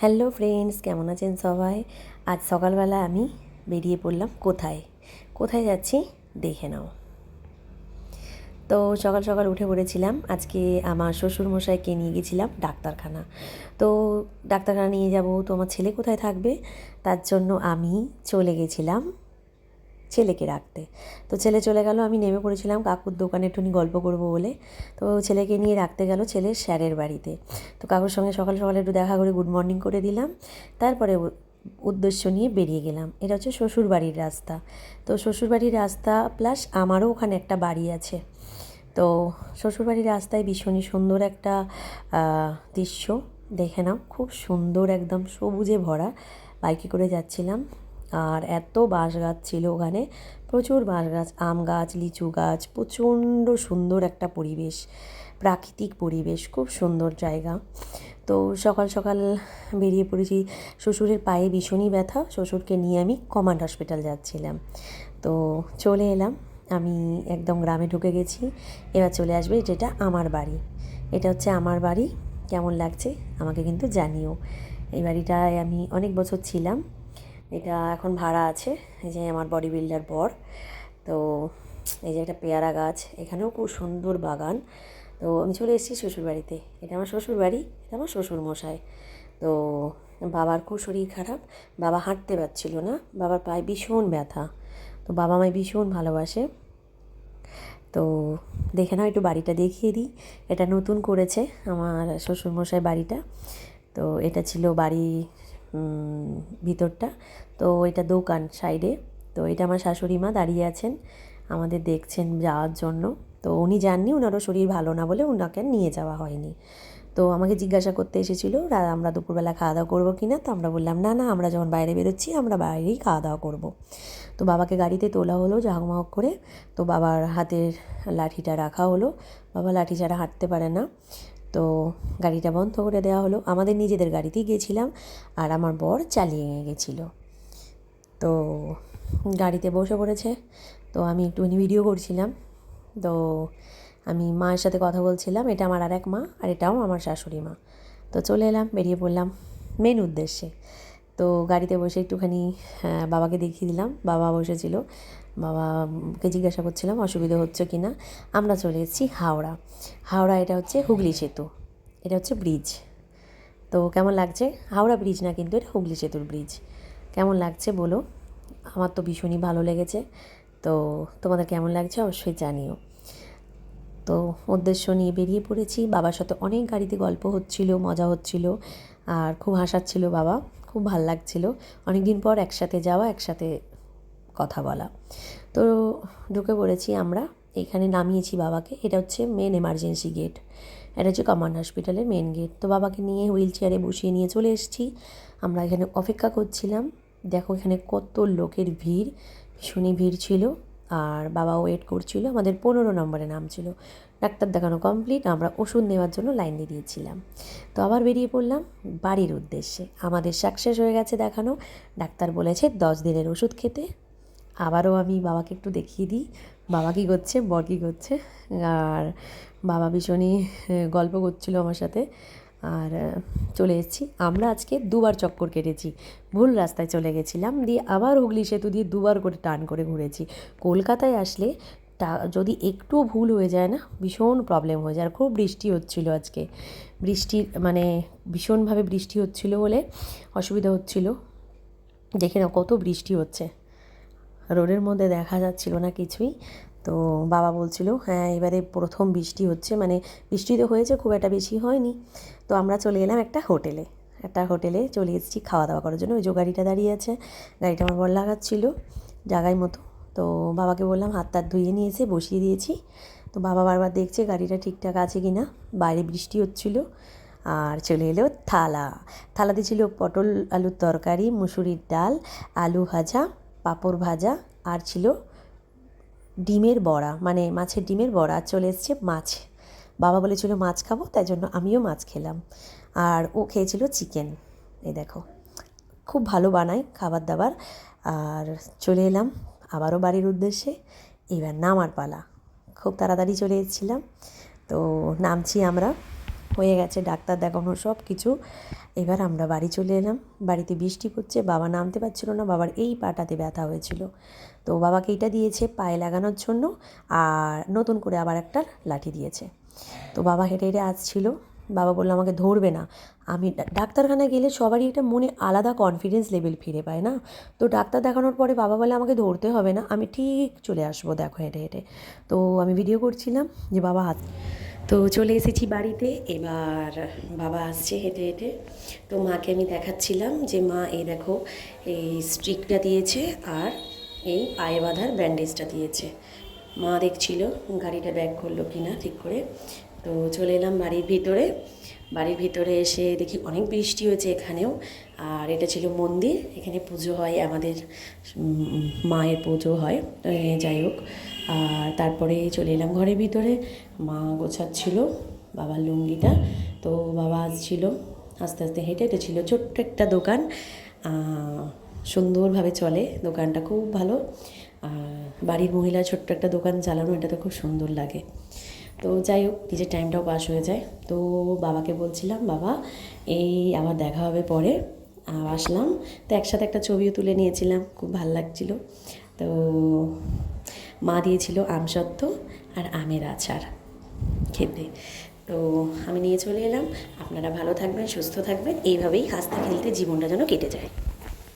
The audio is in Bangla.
হ্যালো ফ্রেন্ডস, কেমন আছেন সবাই? আজ সকালবেলা আমি বেরিয়ে পড়লাম কোথায়? কোথায় যাচ্ছি দেখে নাও। তো সকাল সকাল উঠে পড়েছিলাম। আজকে আমার শ্বশুর মশাইকে নিয়ে গেছিলাম ডাক্তারখানা। তো ডাক্তারখানা নিয়ে যাব, তো আমার ছেলে কোথায় থাকবে? তার জন্য আমি চলে গেছিলাম ছেলেকে রাখতে। তো ছেলে চলে গেল, আমি নেমে পড়েছিলাম কাকুর দোকানে, একটুখানি গল্প করব বলে। তো ছেলেকে নিয়ে রাখতে গেল ছেলের স্যারের বাড়িতে। তো কাকুর সঙ্গে সকাল সকাল একটু দেখা করে গুড মর্নিং করে দিলাম। তারপরে উদ্দেশ্য নিয়ে বেরিয়ে গেলাম। এটা হচ্ছে শ্বশুর বাড়ির রাস্তা। তো শ্বশুর বাড়ির রাস্তা প্লাস আমারও ওখানে একটা বাড়ি আছে। তো শ্বশুরবাড়ির রাস্তায় ভীষণই সুন্দর একটা দৃশ্য। দেখে নাও, খুব সুন্দর একদম সবুজে ভরা। বাইকে করে যাচ্ছিলাম। আর এত বাঁশ গাছ ছিল ওখানে। প্রচুর বাঁশ গাছ, আম গাছ, লিচু গাছ, প্রচণ্ড সুন্দর একটা পরিবেশ, প্রাকৃতিক পরিবেশ, খুব সুন্দর জায়গা। তো সকাল সকাল বেরিয়ে পড়েছি, শ্বশুরের পায়ে ভীষণই ব্যথা, শ্বশুরকে নিয়ে আমি কমান্ড হসপিটাল যাচ্ছিলাম। তো চলে এলাম, আমি একদম গ্রামে ঢুকে গেছি, এবার চলে আসবে যেটা আমার বাড়ি। এটা হচ্ছে আমার বাড়ি, কেমন লাগছে আমাকে কিন্তু জানিও। এই বাড়িটায় আমি অনেক বছর ছিলাম এটা এখন ভাড়া আছে, এই যে আমার বডি বিল্ডার বর। তো এই যে একটা পেয়ারা গাছ, এখানেও খুব সুন্দর বাগান। তো আমি চলে এসেছি শ্বশুরবাড়িতে। এটা আমার শ্বশুরবাড়ি, এটা আমার শ্বশুর মশাই তো বাবার খুব শরীর খারাপ, বাবা হাঁটতে পারছিল না, বাবার পায়ে ভীষণ ব্যথা। তো বাবা আমায় ভীষণ ভালোবাসে। তো দেখে নাও, একটু বাড়িটা দেখিয়ে দিই। এটা নতুন করেছে আমার শ্বশুরমশাই বাড়িটা। তো এটা ছিল বাড়ি ভিতরটা। তো এটা দোকান সাইডে। তো এটা আমার শাশুড়ি মা দাঁড়িয়ে আছেন। আমাদের দেখছেন যাওয়ার জন্য। তো উনি যাননি ওনারও শরীর ভালো না বলে ওনাকে নিয়ে যাওয়া হয়নি। তো আমাকে জিজ্ঞাসা করতে এসেছিল আমরা দুপুরবেলা খাওয়া দাওয়া করব কি না? তো আমরা বললাম, না না, আমরা যখন বাইরে বেরোচ্ছি, আমরা বাইরেই খাওয়া দাওয়া করব। তো বাবাকে গাড়িতে তোলা হলো, ঝাঁকমাক করে। তো বাবার হাতের লাঠিটা রাখা হলো। বাবা লাঠি ছাড়া হাঁটতে পারে না। তো গাড়িটা বন্ধ করে দেওয়া হলো। আমাদের নিজেদের গাড়িতেই গেছিলাম আর আমার বর চালিয়ে গেছিল। তো গাড়িতে বসে পড়েছে। তো আমি একটুখানি ভিডিও করছিলাম। তো আমি মায়ের সাথে কথা বলছিলাম, এটা আমার আর এক মা আর এটাও আমার শাশুড়ি মা। তো চলে এলাম, বেরিয়ে পড়লাম মেন উদ্দেশ্যে। তো গাড়িতে বসে একটুখানি বাবাকে দেখিয়ে দিলাম। বাবা বসেছিল। বাবাকে জিজ্ঞাসা করছিলাম, অসুবিধা হচ্ছে কি না? আমরা চলে এসেছি হাওড়া। হাওড়া এটা হচ্ছে হুগলি সেতু। এটা হচ্ছে ব্রিজ তো কেমন লাগছে? হাওড়া ব্রিজ না কিন্তু এটা হুগলি সেতুর ব্রিজ কেমন লাগছে বলো? আমার তো ভীষণই ভালো লেগেছে। তো তোমাদের কেমন লাগছে অবশ্যই জানিও। তো উদ্দেশ্য নিয়ে বেরিয়ে পড়েছি। বাবার সাথে অনেক গাড়িতে গল্প হচ্ছিল, মজা হচ্ছিল, আর খুব হাসাচ্ছিল বাবা। খুব ভালো লাগছিল। অনেক দিন পর একসাথে যাওয়া, একসাথে কথা বলা। তো ঢুকে পড়েছি আমরা। এখানে নামিয়েছি বাবাকে। এটা হচ্ছে মেন এমার্জেন্সি গেট এটা হচ্ছে কমান্ড হসপিটালের মেন গেট তো বাবাকে নিয়ে হুইল চেয়ারে বসিয়ে নিয়ে চলে এসেছি। আমরা এখানে অপেক্ষা করছিলাম। দেখো এখানে কত লোকের ভিড়। ভীষণই ভিড় ছিল। আর বাবা ওয়েট করছিল। আমাদের পনেরো নম্বরে নাম ছিল ডাক্তার দেখানো কমপ্লিট আমরা ওষুধ নেওয়ার জন্য লাইন দিয়ে দিয়েছিলাম। তো আবার বেরিয়ে পড়লাম বাড়ির উদ্দেশ্যে। আমাদের সাকসেস হয়ে গেছে দেখানো। ডাক্তার বলেছে দশ দিনের ওষুধ খেতে। আবারও আমি বাবাকে একটু দেখিয়ে দিই। বাবা কী করছে? বর কী করছে? আর বাবা ভীষণই গল্প করছিল আমার সাথে। আর চলে এসেছি। আমরা আজকে দুবার চক্কর কেটেছি। ভুল রাস্তায় চলে গেছিলাম। দিয়ে আবার হুগলি সেতু দিয়ে দুবার করে টান করে ঘুরেছি। কলকাতায় আসলে তা যদি একটু ভুল হয়ে যায় না, ভীষণ প্রবলেম হয়ে যায়। আর খুব বৃষ্টি হচ্ছিল আজকে। বৃষ্টির মানে ভীষণভাবে বৃষ্টি হচ্ছিল বলে অসুবিধা হচ্ছিল। দেখে নাও কত বৃষ্টি হচ্ছে। রোডের মধ্যে দেখা যাচ্ছিল না কিছুই। তো বাবা বলছিল হ্যাঁ এবারে প্রথম বৃষ্টি হচ্ছে। মানে বৃষ্টি তো হয়েছে, খুব একটা বেশি হয়নি। তো আমরা চলে এলাম একটা হোটেলে। একটা হোটেলে চলে এসেছি খাওয়া দাওয়া করার জন্য। ওই যে গাড়িটা দাঁড়িয়ে আছে, গাড়িটা আমার বর লাগাচ্ছিল জায়গায় মতো। তো বাবাকে বললাম, হাত টাত ধুয়ে নিয়ে এসে বসিয়ে দিয়েছি। তো বাবা বারবার দেখছে গাড়িটা ঠিকঠাক আছে কি না বাইরে বৃষ্টি হচ্ছিল আর চলে এলো থালা। থালাতে ছিল পটল, আলুর তরকারি, মুসুরির ডাল, আলু ভাজা পাঁপড় ভাজা আর ছিল ডিমের বড়া মানে মাছের ডিমের বড়া। চলে এসছে মাছ। বাবা বলেছিল, মাছ খাব, তাই জন্য আমিও মাছ খেলাম। আর ও খেয়েছিল চিকেন। এই দেখো, খুব ভালো বানায় খাবার দাবার আর চলে এলাম আবারও বাড়ির উদ্দেশ্যে। এবার নামার পালা। খুব তাড়াতাড়ি চলে এসেছিলাম। তো নামছি আমরা হয়ে গেছে, ডাক্তার দেখানো সব কিছু। এবার আমরা বাড়ি চলে এলাম। বাড়িতে বৃষ্টি পড়ছে, বাবা নামতে পারছিল না, বাবার এই পাটাতে ব্যথা হয়েছিল। তো বাবাকে এটা দিয়েছে পায়ে লাগানোর জন্য আর নতুন করে আবার একটা লাঠি দিয়েছে। তো বাবা হেঁটে হেঁটে আসছিল। বাবা বলল, আমাকে ধরবে না। আমি ডা- ডাক্তারখানায় গেলে সবারই একটা মনে আলাদা কনফিডেন্স লেভেল ফিরে পায় না। তো ডাক্তার দেখানোর পরে বাবা বলে, আমাকে ধরতে হবে না, আমি ঠিক চলে আসব। দেখো হেঁটে হেঁটে। তো আমি ভিডিও করছিলাম যে বাবা হাত তো চলে এসেছি বাড়িতে। এবার বাবা আসছে হেঁটে হেঁটে। তো মাকে আমি দেখাচ্ছিলাম যে মা, এই দেখো, এই স্ট্রিকটা দিয়েছে আর এই পায়ে বাঁধার ব্যান্ডেজটা দিয়েছে। মা দেখছিল গাড়িটা ব্যাক করল কি না ঠিক করে। তো চলে এলাম বাড়ির ভিতরে। বাড়ির ভিতরে এসে দেখি অনেক বৃষ্টি হয়েছে এখানেও। আর এটা ছিল মন্দির, এখানে পুজো হয় আমাদের মায়ের পুজো হয়। যাই হোক। আর তারপরে চলে এলাম ঘরের ভিতরে। মা গোছাচ্ছিল বাবার লুঙ্গিটা। তো বাবা আসছিল, আস্তে আস্তে হেঁটে, এটা ছিল ছোট্ট একটা দোকান। সুন্দরভাবে চলে, দোকানটা খুব ভালো। আর বাড়ির মহিলা ছোট্ট একটা দোকান চালানো, এটা তো খুব সুন্দর লাগে। তো যাই হোক নিজের টাইমটাও পাস হয়ে যায়। তো বাবাকে বলছিলাম, বাবা, এই আবার দেখা হবে পরে। আসলাম। তো একসাথে একটা ছবিও তুলে নিয়েছিলাম, খুব ভালো লাগছিল। তো মা দিয়েছিল আমসত্ত্ব আর আমের আচার খেতে। তো আমি নিয়ে চলে এলাম। আপনারা ভালো থাকবেন, সুস্থ থাকবেন। এইভাবেই হাসতে খেলতে জীবনটা যেন কেটে যায়।